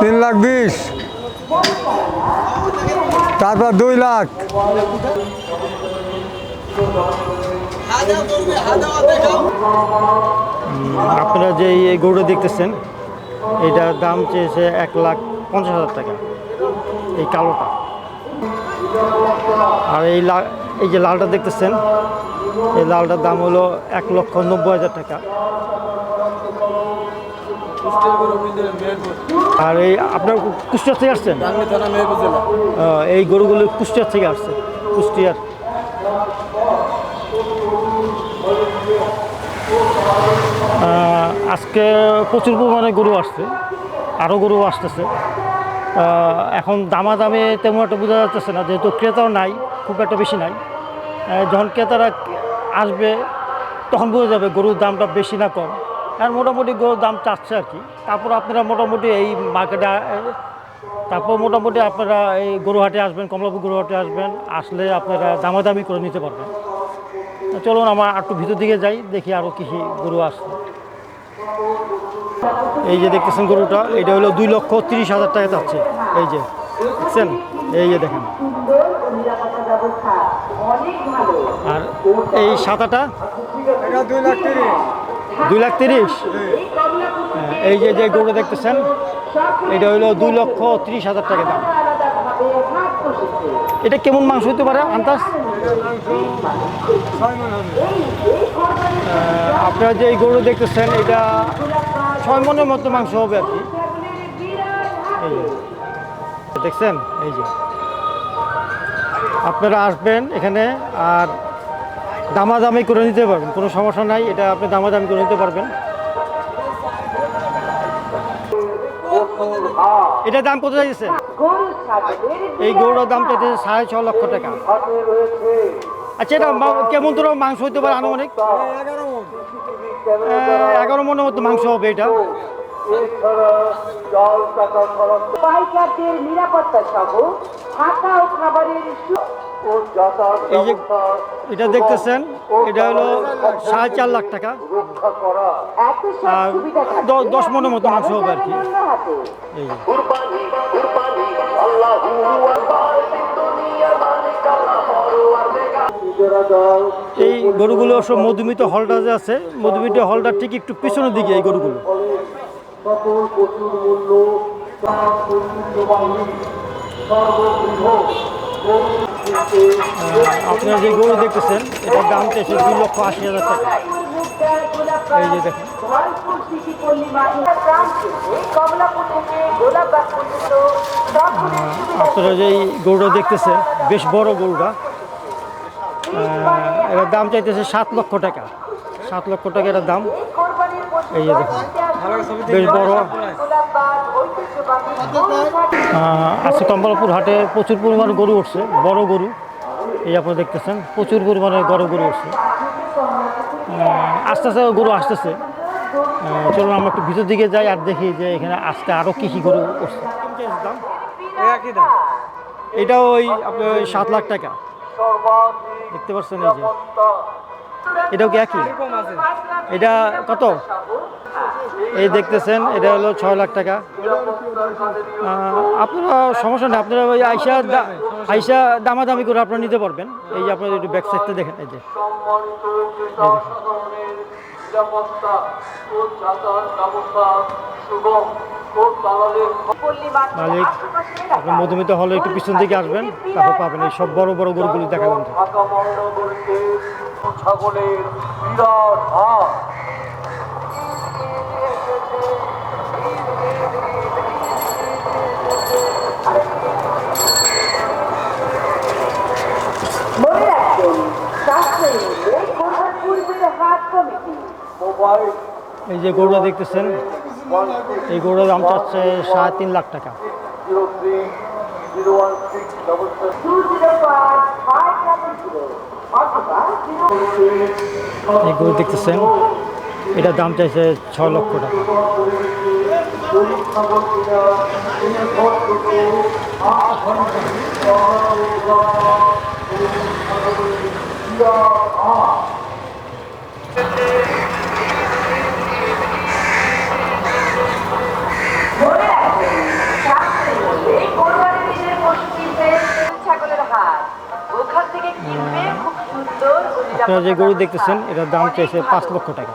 তিন লাখ বিশ। তারপর দুই লাখ। আপনারা যে এই গরুটা দেখতেছেন, এটার দাম চেয়েছে এক লাখ পঞ্চাশ হাজার টাকা। এই কালোটা। আর এই লা এই যে লালটা দেখতেছেন, এই লালটার দাম হলো এক লক্ষ নব্বই হাজার টাকা। আর এই আপনার কুষ্টিয়ার থেকে আসছেন? এই গরুগুলো কুষ্টিয়ার থেকে আসছে, কুষ্টিয়ার। আজকে প্রচুর পরিমাণে গরু আসছে আরও গরু আসতেছে। এখন দামাদামে তেমন একটা বোঝা যাচ্ছে না, যেহেতু ক্রেতাও নাই, খুব একটা বেশি নাই। যখন ক্রেতারা আসবে, তখন বোঝা যাবে গরুর দামটা বেশি না কম। আর মোটামুটি গরুর দাম চাচ্ছে আর কি। তারপর আপনারা মোটামুটি এই মার্কেটে তারপর মোটামুটি আপনারা এই গরুহাটে আসবেন, কমলাপুর গরুহাটে আসবেন, আসলে আপনারা দামাদামি করে নিতে পারবেন। চলুন আমার একটু ভিতর দিকে যাই, দেখি আরও কৃষি গরু আসছে। এই যে দেখতেছেন গরুটা এটা হলো দুই লক্ষ তিরিশ হাজার টাকা যাচ্ছে এই যে দেখছেন? এই যে দেখেন। আর এই সাদাটা দুই লাখ তিরিশ। হ্যাঁ, এই যে যে গরুটা দেখতেছেন এটা হলো দুই লক্ষ তিরিশ হাজার টাকা দাম। এটা কেমন মাংস হতে পারে আন্দাজ? আপনারা যে এই গরু দেখতেছেন, এটা ছয় মনের মতো মাংস হবে আর কি। দেখছেন? এই যে। আপনারা আসবেন এখানে আর দামাদামি করে নিতে পারবেন, কোনো সমস্যা নাই। এটা আপনি দামাদামি করে নিতে পারবেন। এটা দাম কত চাইছে গরু এই গরুর দাম চাইছে সাড়ে ছ লক্ষ টাকা। আচ্ছা এটা কেমন তোর মাংস হইতে পারে আনুমানিক? এগারো মনের মতো মাংস হবে এটা। পাইকারদের নিরাপত্তা সহ থাকা ও খাবারের এই যে এটা দেখতেছেন এটা হলো সাড়ে চার লাখ টাকা। আর দশ মনের মতো মাংস হবে আর কি। এই এই গরুগুলো সব মধুমিত হলটা যে আছে মধুমিত হলটার ঠিক একটু পিছনের দিকে এই গরুগুলো। আহ, আপনারা যে গরু দেখতেছেন এটার দাম চাইছে দুই লক্ষ আশি হাজার টাকা। আপনারা যে গরুটা দেখতেছেন বেশ বড় গরুটা। এটার দাম চাইতেছে সাত লক্ষ টাকা। সাত লক্ষ টাকা এটার দাম। এই যে দেখুন। আহ, আজকে কমলাপুর হাটে প্রচুর পরিমাণে গরু উঠছে বড় গরু এই আপনারা দেখতেছেন প্রচুর পরিমাণে বড় গরু উঠছে। আস্তে আস্তে গরু আসতেছে। চলুন আমরা একটু ভিতর দিকে যাই আর দেখি যে এখানে আজকে আরও কী কী গরু উঠছে। এটা ওই আপনার ওই সাত লাখ টাকা। দেখতে পাচ্ছেন এই যে। এটাও কি একই? এটা কত? এই দেখতেছেন, এটা হলো ছয় লাখ টাকা। আপনারা সমস্যা নেই, আপনারা ওই আইসা আইসা দামাদামি করে আপনারা নিতে পারবেন। এই যে আপনারা একটু ব্যাক সাইডটা দেখেন, এই যে। মালিক আশেপাশে আপনি মধুমিতা হলে একটু পিছন দিকে আসবেন, তারপর পাবেন এই সব বড় বড় গরুগুলি দেখাবেন ছাগলের বিরাট হাট মনে রাখবেন সাশ্রয়ী মূল্যে কোরবান হাট কমিটি? মোবাইল। এই যে গরুটা দেখতেছেন এই গরুটার দাম চাচ্ছে সাড়ে তিন লাখ টাকা। Zero three zero one six double two zero পাঁচ ফাইভ ডাবল জিরো এই গরু দেখতেছেন? এটার দাম চাইছে ছ লক্ষ টাকা। আপনারা যে গরু। দেখতেছেন এটার দাম চাইছে পাঁচ লক্ষ টাকা।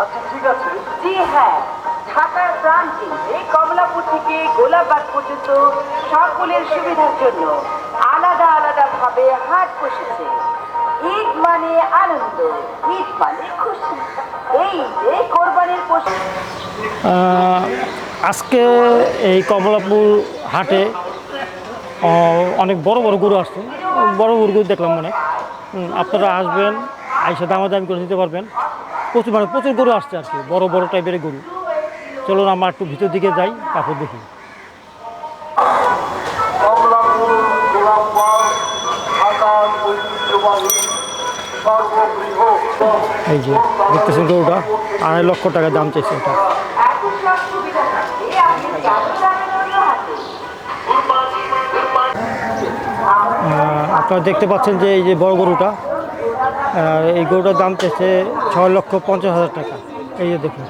আচ্ছা ঠিক আছে। জি হ্যাঁ। ঢাকার প্রাণ কেন্দ্রে কমলাপুর থেকে গোলাপবাগ পর্যন্ত সকলের সুবিধার জন্য আলাদা আলাদা ভাবে হাট বসেছে। ঈদ মানে আনন্দ ঈদ মানে খুশি। এই যে কোরবানির পশু। আজকে এই কমলাপুর হাটে অনেক বড় বড় গরু আসছে। বড় গরু গরু দেখলাম মানে হুম, আপনারা আসবেন আইসা দামাদামি করে নিতে পারবেন। প্রচুর মানে প্রচুর গরু আসছে আর কি বড় বড় টাইপের গরু। চলুন আমরা একটু ভিতর দিকে যাই তারপর দেখি। এই যে দেখতেছেন গরুটা আড়াই লক্ষ টাকা দাম চাইছে এটা। আপনারা দেখতে পাচ্ছেন যে এই যে বড় গরুটা এই গরুটার দাম চাইছে ছয় লক্ষ পঞ্চাশ হাজার টাকা। এই যে দেখুন।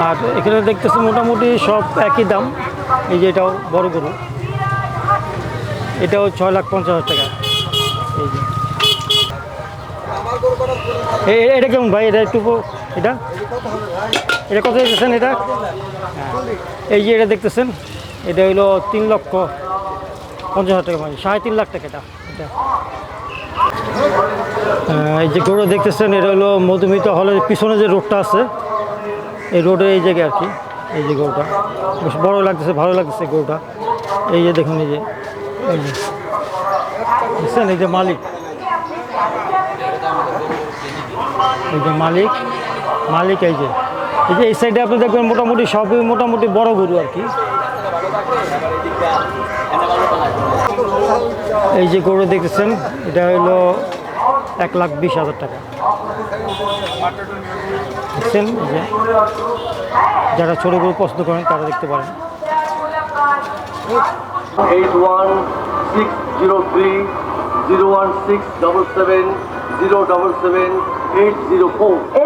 আর এখানে দেখতেছি মোটামুটি সব একই দাম। এই যে এটাও বড় গরু। এটাও ছয় লাখ পঞ্চাশ হাজার টাকা এই যে এ- এ- এটা কেমন ভাই? এটা একটু এটা? এটা কত দেখতেছেন এটা? হ্যাঁ। এই যে এটা দেখতেছেন, এটা হইল তিন লক্ষ পঞ্চাশ হাজার টাকা মানে সাড়ে তিন লাখ টাকা এটা এটা। এই যে গরু দেখতেছেন, এটা হলো মধুমিতা হলের পিছনে যে রোডটা আছে, এই রোডের এই জায়গায় আর কি, এই যে গরুটা। বেশ বড় লাগতেছে, ভালো লাগতেছে গরুটা। এই যে দেখুন, এই যে বুঝছেন এই যে মালিক। এই যে মালিক মালিক এই যে। এই যে এই সাইডে আপনি দেখবেন মোটামুটি সবই মোটামুটি বড় গরু আর কি। এই যে গরু দেখতেছেন, এটা হলো এক লাখ বিশ হাজার টাকা। দেখছেন? যে যারা ছোটো গরু পছন্দ করেন, তারা দেখতে পারেন। Eight one six zero three zero one six double seven zero double seven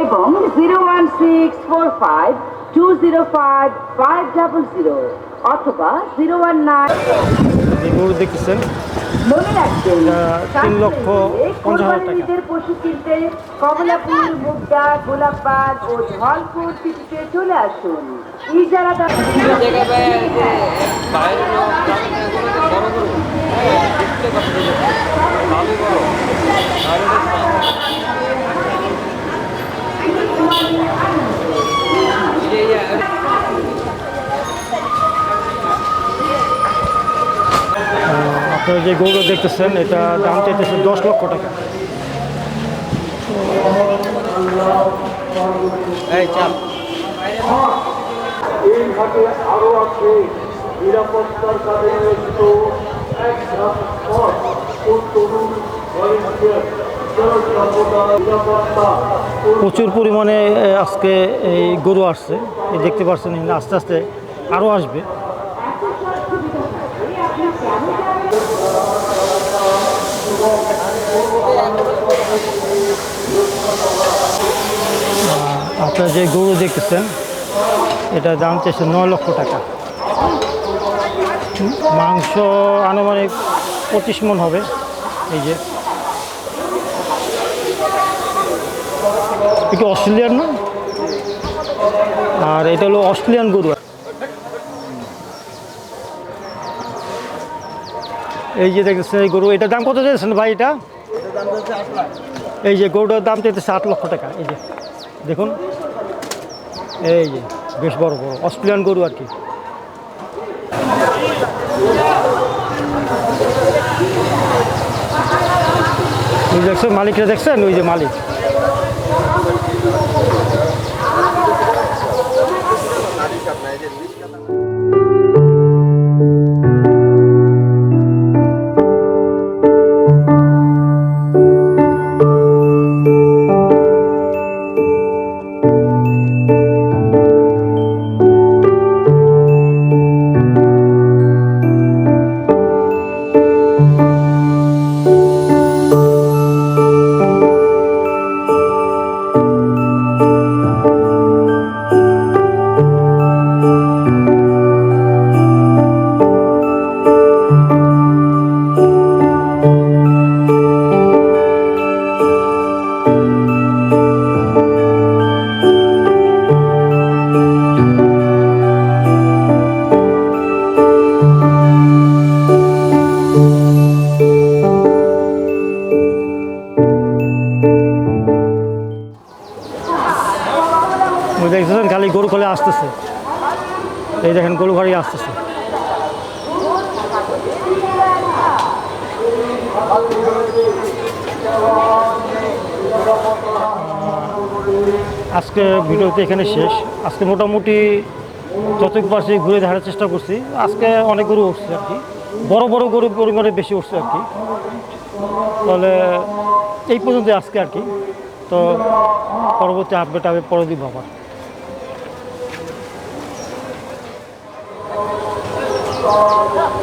এবং zero one six four five two zero five five double zero অথবা জিরো ওয়ান নাইন এই গরু দেখতেছেন মনে রাখবেন এটা তিন লক্ষ পঞ্চাশ হাজার টাকা। পশু কিনতে কমলাপুর মুগদা গোলাপবাগ ও ধলপুর সিটিতে চলে আসুন। ইজারা আপনারা যে গরু দেখতেছেন এটা দাম চাইতেছে দশ লক্ষ টাকা। এই ঘাটে আরও আছে নিরাপত্তার কাজে নিয়োজিত এক তরুণ ভলেন্টিয়ার প্রচুর পরিমাণে আজকে এই গরু আসছে। দেখতে পাচ্ছেন আস্তে আস্তে আরও আসবে। আপনারা যে গরু দেখতেছেন, এটা দাম চাইছে নয় লক্ষ টাকা। মাংস আনুমানিক পঁচিশ মন হবে, এই যে। এটা অস্ট্রেলিয়ান না? আর এটা হলো অস্ট্রেলিয়ান গরু। এই যে দেখতেছেন এই গরু, এটার দাম কত চাইছেন ভাই এটা? এই যে গরুটার দাম চাইতেছে আট লক্ষ টাকা, এই যে। দেখুন, এই যে, বেশ বড় বড় অস্ট্রেলিয়ান গরু আর কি। দেখছেন, মালিকরা দেখছেন? ওই যে মালিক। গরু গাড়ি আসতেছে। আজকে ভিডিওতে এখানে শেষ। আজকে মোটামুটি পারছি ঘুরে দেখার চেষ্টা করছি। আজকে অনেক গরু উঠছে আর কি। বড় বড় গরু পরিমাণে বেশি উঠছে আর কি। তাহলে এই পর্যন্ত আজকে আর কি। তো পরবর্তী আপডেট আমি পরে দিব আবার। Yeah.